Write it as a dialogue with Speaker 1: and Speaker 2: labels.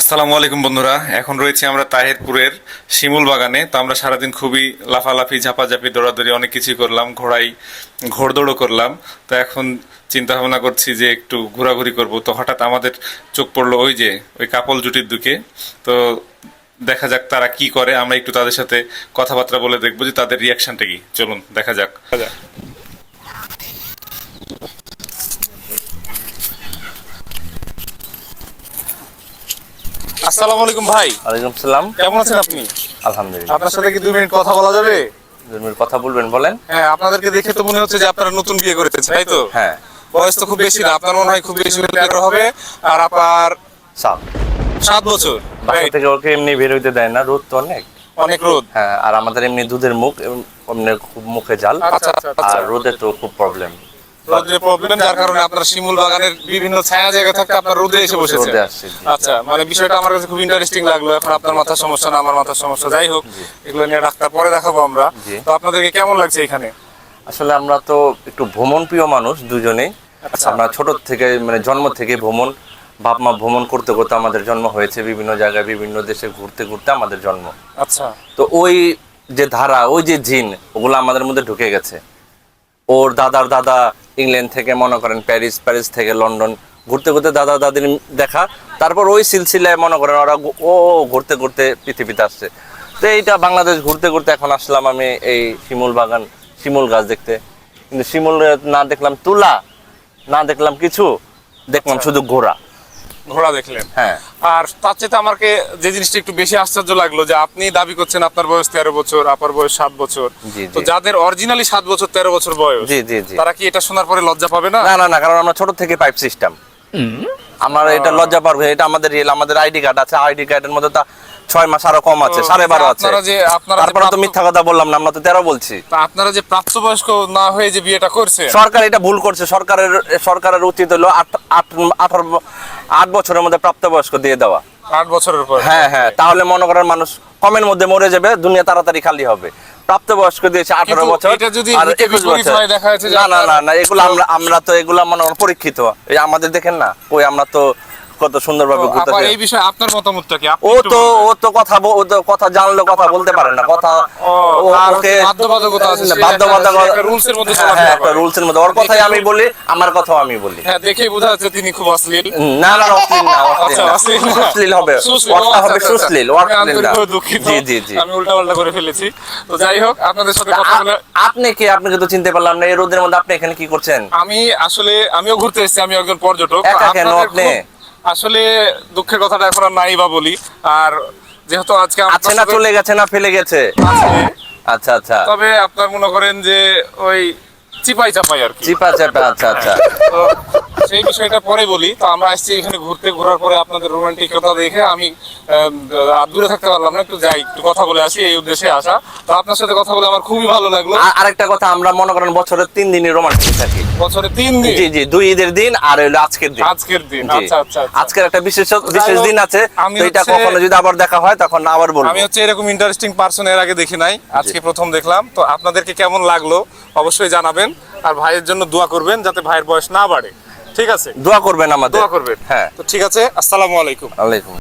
Speaker 1: আসসালামু আলাইকুম বন্ধুরা, এখন রয়েছে আমরা তাহিরপুরের শিমুল বাগানে। তো আমরা সারাদিন খুবই লাফালাফি, ঝাপাঝাপি, দৌড়াদৌড়ি অনেক কিছুই করলাম, ঘোড়াই, ঘোড়দৌড়ও করলাম। তো এখন চিন্তা ভাবনা করছি যে একটু ঘোরাঘুরি করব। তো হঠাৎ আমাদের চোখ পড়ল ওই যে, ওই কাপল জুটির দিকে। তো দেখা যাক তারা কি করে, আমরা একটু তাদের সাথে কথাবার্তা বলে দেখব যে তাদের রিয়াকশনটা কি। চলুন দেখা যাক। আসসালামু আলাইকুম ভাই।
Speaker 2: ওয়ালাইকুম সালাম।
Speaker 1: কেমন আছেন আপনি?
Speaker 2: আলহামদুলিল্লাহ।
Speaker 1: আপনার সাথে কি দুই মিনিট কথা বলা যাবে?
Speaker 2: দুই মিনিট কথা বলবেন বলেন।
Speaker 1: হ্যাঁ আপনাদেরকে দেখে তো মনে হচ্ছে যে আপনারা নতুন বিয়ে করেছেন তাই তো?
Speaker 2: হ্যাঁ।
Speaker 1: বয়স তো খুব বেশি না আপনার মনে হয় খুব বেশি হলে হবে? আর আপনার
Speaker 2: সাপ
Speaker 1: সাত বছর।
Speaker 2: বাসা থেকে ওকে এমনি বের হইতে দেয় না রোদ তো অনেক।
Speaker 1: অনেক রোদ।
Speaker 2: হ্যাঁ আর আমাদের এমনি দুধের মুখ খুব মুখে জাল।
Speaker 1: আচ্ছা আচ্ছা আচ্ছা।
Speaker 2: আর রোদে তো খুব প্রবলেম
Speaker 1: রোদের প্রবলেম যার কারণে আপনার শিমুল বাগানের বিভিন্ন ছায়া জায়গা থাকতে আপনার রোদে এসে বসেছে। আচ্ছা মানে বিষয়টা আমার কাছে খুব ইন্টারেস্টিং লাগল। এখন আপনার মাথার সমস্যা না আমার মাথার সমস্যা। যাই হোক এগুলো নিয়ে ডাক্তার পরে দেখাবো আমরা। তো আপনাদেরকে কেমন লাগছে এখানে?
Speaker 2: আসলে আমরা তো একটু ভ্রমণ প্রিয় মানুষ দুজনেই।
Speaker 1: আচ্ছা।
Speaker 2: আমরা ছোট থেকে মানে জন্ম থেকে ভ্রমণ বাপ মা ভ্রমণ করতে করতে আমাদের জন্ম হয়েছে। বিভিন্ন জায়গায় বিভিন্ন দেশে ঘুরতে ঘুরতে আমাদের জন্ম।
Speaker 1: আচ্ছা।
Speaker 2: তো ওই যে ধারা ওই যে জিন ওগুলো আমাদের মধ্যে ঢুকে গেছে। ওর দাদার দাদা ইংল্যান্ড থেকে মনে করেন প্যারিস প্যারিস থেকে লন্ডন ঘুরতে ঘুরতে দাদা দাদির দেখা। তারপর ওই সিলসিলায় মনে করেন ওরা ও ঘুরতে ঘুরতে পৃথিবীতে আসছে। তো এইটা বাংলাদেশ ঘুরতে ঘুরতে এখন আসলাম আমি এই শিমুল বাগান শিমুল গাছ দেখতে। কিন্তু শিমুল না দেখলাম তুলা না দেখলাম কিছু দেখলাম শুধু ঘোড়া।
Speaker 1: ঘোড়া দেখলেন।
Speaker 2: হ্যাঁ।
Speaker 1: আর তার চেয়ে আমাকে যে জিনিসটা একটু বেশি আশ্চর্য লাগল যে আপনি দাবি করছেন আপনার বয়স তেরো বছর আপনার বয়স সাত বছর। তো যাদের অরিজিনালি সাত বছর তেরো বছর বয়স
Speaker 2: জি জি জি।
Speaker 1: তারা কি এটা শোনার পরে লজ্জা পাবে না?
Speaker 2: না না না কারণ আমরা ছোট থেকে পাইপ সিস্টেম আমার এটা লজ্জা পারবে এটা আমাদের রিয়েল আমাদের আইডি কার্ড আছে আইডি কার্ডের মধ্যে তা ছয় মাস আরও কম আছে সাড়ে বারো আছে। তারপরে তো মিথ্যা কথা বললাম না আমরা তো তেরো বলছি।
Speaker 1: আপনারা যে প্রাপ্তবয়স্ক না হয়ে যে বিয়েটা করছে
Speaker 2: সরকার এটা ভুল করছে সরকারের সরকারের উচিত হলো আট আট আঠারো আট বছরের মধ্যে প্রাপ্তবয়স্ক দিয়ে দেওয়া।
Speaker 1: আট বছরের পর
Speaker 2: হ্যাঁ হ্যাঁ তাহলে মনে করেন মানুষ কমের মধ্যে মরে যাবে দুনিয়া তাড়াতাড়ি খালি হবে। প্রাপ্তবয়স্ক দিয়েছে আঠারো বছর আর একুশ বছর। না না না এগুলো আমরা আমরা তো এগুলা মনে করেন পরীক্ষিত। এই আমাদের দেখেন না ওই আমরা তো কত সুন্দরভাবে ঘুরতেছি।
Speaker 1: এই বিষয়ে আপনার মতামতটা কি?
Speaker 2: ও তো ও তো কথা ও তো কথা জানলে কথা বলতে পারে না কথা ওকে
Speaker 1: বাধ্যবাধকতা আছে, সে
Speaker 2: বাধ্যবাধকতা
Speaker 1: একটা- একটা এর মধ্যে
Speaker 2: হ্যাঁ,
Speaker 1: চলাফেরা
Speaker 2: হ্যাঁ,
Speaker 1: করে।
Speaker 2: রুলস এর মধ্যে। ওর কথাই আমি বলি আমার কথাও আমি বলি।
Speaker 1: হ্যাঁ দেখেই বোঝা যাচ্ছে তিনি খুব অশ্লীল।
Speaker 2: না না অশ্লীল না অশ্লীল
Speaker 1: আচ্ছা, অশ্লীল
Speaker 2: সুশ্লীল হবে।
Speaker 1: সুশ্লীল,
Speaker 2: ওয়ার্ডটা হবে
Speaker 1: আচ্ছা, আচ্ছা,
Speaker 2: সুশ্লীল অশ্লীল না। জি জি জি।
Speaker 1: আমি উল্টাপাল্টা করে ফেলেছি। তো যাই হোক আপনাদের সাথে কথা বলে
Speaker 2: আপনি কি? আপনাকে তো চিনতে পারলাম না। এই রোদের মধ্যে আপনি এখানে কি করছেন?
Speaker 1: আমি আসলে আমিও ঘুরতে এসেছি আমি একজন পর্যটক।
Speaker 2: একা কেন আপনি?
Speaker 1: আসলে দুঃখের কথাটা এখন আর নাই বা বলি। আর যেহেতু আজকে
Speaker 2: আছে না চলে গেছে না ফেলে গেছে? আচ্ছা আচ্ছা।
Speaker 1: তবে আপনার মনে করেন যে ওই চিপাই চাপাই আর কি।
Speaker 2: চিপা চাপা আচ্ছা। আচ্ছা
Speaker 1: সেই বিষয়টা পরে বলি। তো আমরা আসছি এখানে ঘুরতে ঘোরার পরে আপনাদের রোমান্টিকতা দেখে আমি আর দূরে থাকতে পারলাম না একটু যাই একটু কথা বলে আসি এই উদ্দেশ্যে আসা। তো আপনার সাথে কথা বলে আমার খুবই ভালো লাগল।
Speaker 2: আরেকটা কথা আমরা মনে করেন বছরের তিন দিনই রোমান্টিক থাকি।
Speaker 1: বছরে তিন দিন?
Speaker 2: জি জি দুই ঈদের দিন আর হলো আজকের দিন।
Speaker 1: আজকের দিন আচ্ছা আচ্ছা আচ্ছা।
Speaker 2: আজকের একটা বিশেষ বিশেষ দিন আছে। তো এটা কখনো যদি আবার দেখা হয় তখন আবার বলব।
Speaker 1: আমি হচ্ছে এরকম ইন্টারেস্টিং পার্সন এর আগে দেখি নাই। আজকে প্রথম দেখলাম। তো আপনাদেরকে কেমন লাগল অবশ্যই জানাবেন। আর ভাইয়ের জন্য দোয়া করবেন যাতে ভাইয়ের বয়স না বাড়ে। ঠিক আছে।
Speaker 2: দোয়া করবেন আমাদের।
Speaker 1: দোয়া করবেন।
Speaker 2: হ্যাঁ।
Speaker 1: তো ঠিক আছে আসসালামু আলাইকুম।
Speaker 2: আলাইকুম।